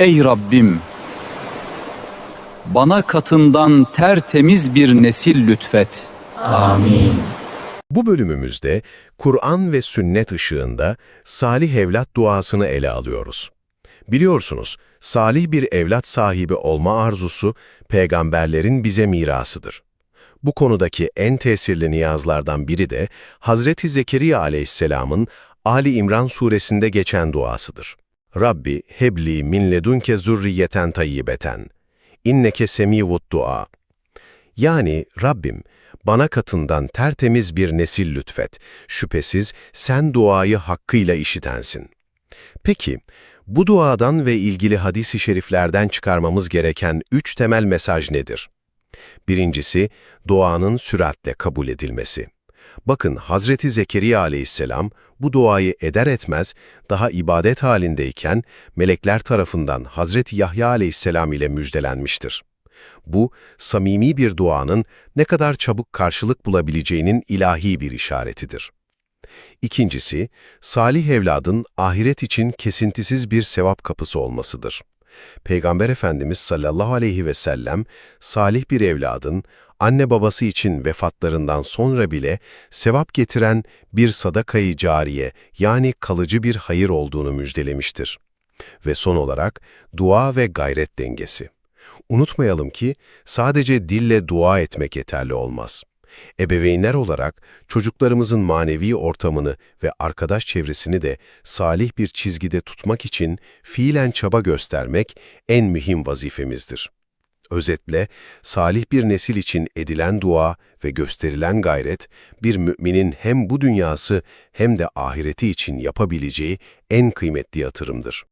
Ey Rabbim! Bana katından tertemiz bir nesil lütfet. Bu bölümümüzde Kur'an ve sünnet ışığında salih evlat duasını ele alıyoruz. Biliyorsunuz, salih bir evlat sahibi olma arzusu peygamberlerin bize mirasıdır. Bu konudaki en tesirli niyazlardan biri de Hazreti Zekeriya aleyhisselamın Ali İmran suresinde geçen duasıdır. Rabbi hebli min ledunke zurriyeten tayyibeten. İnneke semivut dua. Yani Rabbim, bana katından tertemiz bir nesil lütfet. Şüphesiz sen duayı hakkıyla işitensin. Peki, bu duadan ve ilgili hadis-i şeriflerden çıkarmamız gereken üç temel mesaj nedir? Birincisi, duanın süratle kabul edilmesi. Bakın Hazreti Zekeriya aleyhisselam bu duayı eder etmez daha ibadet halindeyken melekler tarafından Hazreti Yahya aleyhisselam ile müjdelenmiştir. Bu, samimi bir duanın ne kadar çabuk karşılık bulabileceğinin ilahi bir işaretidir. İkincisi, salih evladın ahiret için kesintisiz bir sevap kapısı olmasıdır. Peygamber Efendimiz sallallahu aleyhi ve sellem, salih bir evladın, anne babası için vefatlarından sonra bile sevap getiren bir sadakayı cariye yani kalıcı bir hayır olduğunu müjdelemiştir. Ve son olarak dua ve gayret dengesi. Unutmayalım ki sadece dille dua etmek yeterli olmaz. Ebeveynler olarak çocuklarımızın manevi ortamını ve arkadaş çevresini de salih bir çizgide tutmak için fiilen çaba göstermek en mühim vazifemizdir. Özetle, salih bir nesil için edilen dua ve gösterilen gayret, bir müminin hem bu dünyası hem de ahireti için yapabileceği en kıymetli yatırımdır.